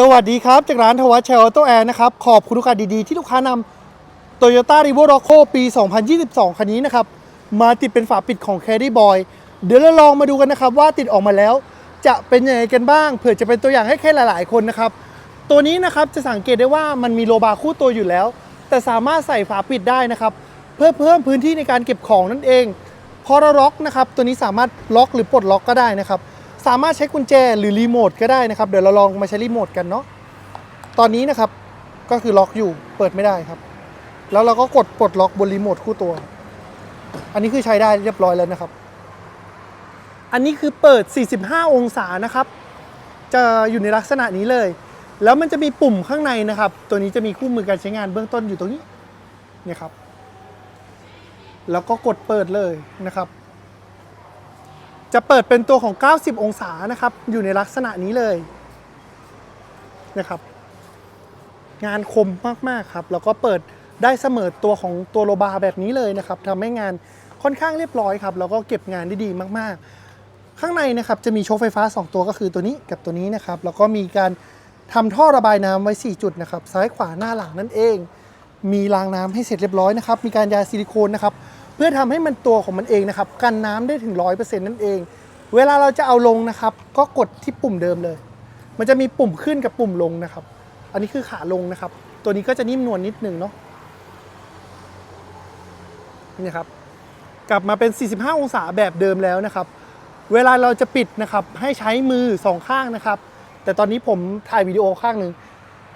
สวัสดีครับ จากร้านทวัชเชลออโตแอร์นะครับ ขอบคุณลูกค้าดีๆ ที่ลูกค้านำ Toyota r e v o r o c o ปี 2022 คันนี้นะครับ มาติดเป็นฝาปิดของ Caddy Boy เดี๋ยวเราลองมาดูกันนะครับ ว่าติดออกมาแล้ว จะเป็นยังไงกันบ้าง เผื่อจะเป็นตัวอย่างให้แค่หลายๆ คนนะครับ ตัวนี้นะครับจะสังเกตได้ว่ามันมีโลบาร์คู่ตัวอยู่แล้ว แต่สามารถใส่ฝาปิดได้นะครับ เพื่อเพิ่มพื้นที่ในการเก็บของนั่นเองพอเราล็อกนะครับตัวนี้สามารถล็อกหรือปลดล็อกก็ได้นะครับ สามารถใช้กุญแจหรือรีโมทก็ได้นะครับ เดี๋ยวเราลองมาใช้รีโมทกันเนาะตอนนี้นะครับก็คือล็อกอยู่เปิดไม่ได้ครับ แล้วเราก็กดปลดล็อกบนรีโมทคู่ตัว อันนี้คือใช้ได้เรียบร้อยแล้วนะครับ อันนี้คือเปิด 45 องศานะครับ จะอยู่ในลักษณะนี้เลย แล้วมันจะมีปุ่มข้างในนะครับ ตัวนี้จะมีคู่มือการใช้งานเบื้องต้นอยู่ตรงนี้เนี่ยครับ แล้วก็กดเปิดเลยนะครับ จะเปิดเป็นตัวของ 90 องศานะครับ อยู่ในลักษณะนี้เลยนะครับ งานคมมากๆครับ แล้วก็เปิดได้เสมอตัวของตัวโลบาร์แบบนี้เลยนะครับทำให้งานค่อนข้างเรียบร้อยครับ แล้วก็เก็บงานได้ดีมากๆ ข้างในนะครับจะมีโชคไฟฟ้า 2 ตัวก็คือตัวนี้กับตัวนี้นะครับ แล้วก็มีการทำท่อระบายน้ำไว้ 4 จุดนะครับ ซ้ายขวาหน้าหลังนั่นเอง มีรางน้ำให้เสร็จเรียบร้อยนะครับ มีการยาซิลิโคนนะครับ พื่อทำให้มันตัวของมันเองนะครับกันน้ำได้ถึง 100%นั่นเอง เวลาเราจะเอาลงนะครับ ก็กดที่ปุ่มเดิมเลย มันจะมีปุ่มขึ้นกับปุ่มลงนะครับ อันนี้คือขาลงนะครับ ตัวนี้ก็จะนิ่มนวลนิดนึงเนาะนี่ครับกลับมาเป็น 45 องศาแบบเดิมแล้วนะครับ เวลาเราจะปิดนะครับ ให้ใช้มือสองข้างนะครับ แต่ตอนนี้ผมถ่ายวิดีโอข้างหนึ่ง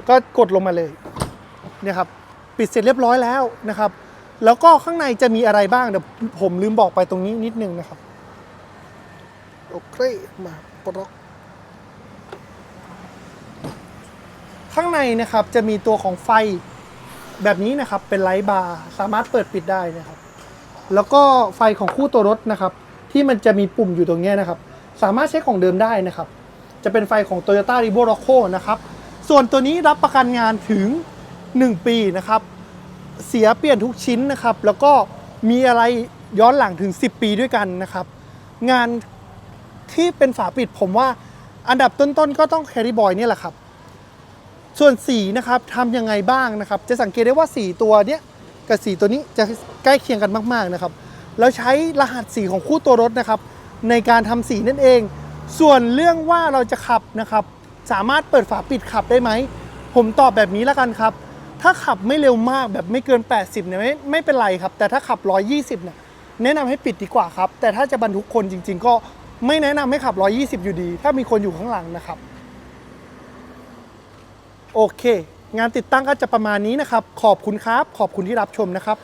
ก็กดลงมาเลยเนี่ยครับ ปิดเสร็จเรียบร้อยแล้วนะครับ แล้วก็ข้างในจะมีอะไรบ้างเดี๋ยวผมลืมบอกไปตรงนี้นิดนึงนะครับ โอเคมาปลดล็อกข้างในนะครับจะมีตัวของไฟแบบนี้นะครับเป็นไลท์บาร์สามารถเปิดปิดได้นะครับ แล้วก็ไฟของคู่ตัวรถนะครับ ที่มันจะมีปุ่มอยู่ตรงเนี้ยนะครับ สามารถใช้ของเดิมได้นะครับ จะเป็นไฟของ Toyota r e v o r o c o นะครับ ส่วนตัวนี้รับประกันงานถึง 1 ปีนะครับ เสียเปลี่ยนทุกชิ้นนะครับ แล้วก็มีอะไรย้อนหลังถึง 10 ปีด้วยกันนะครับ งานที่เป็นฝาปิดผมว่าอันดับต้นๆก็ต้อง Carry Boy เนี่ยแหละครับ ส่วนสีนะครับทำยังไงบ้างนะครับ จะสังเกตได้ว่าสีตัวเนี้ยกับสีตัวนี้จะใกล้เคียงกันมาก ๆนะครับ แล้วใช้รหัสสีของคู่ตัวรถนะครับ ในการทำสีนั่นเอง ส่วนเรื่องว่าเราจะขับนะครับ สามารถเปิดฝาปิดขับได้ไหม ผมตอบแบบนี้แล้วกันครับ ถ้าขับไม่เร็วมากแบบไม่เกิน 80เนี่ยไม่ไม่เป็นไรครับ แต่ถ้าขับ 120เนี่ยแนะนำให้ปิดดีกว่าครับ แต่ถ้าจะบรรทุกคนจริง ๆ ก็ไม่แนะนำให้ขับ 120 อยู่ดี ถ้ามีคนอยู่ข้างหลังนะครับ โอเค งานติดตั้งก็จะประมาณนี้นะครับ ขอบคุณครับ ขอบคุณที่รับชมนะครับ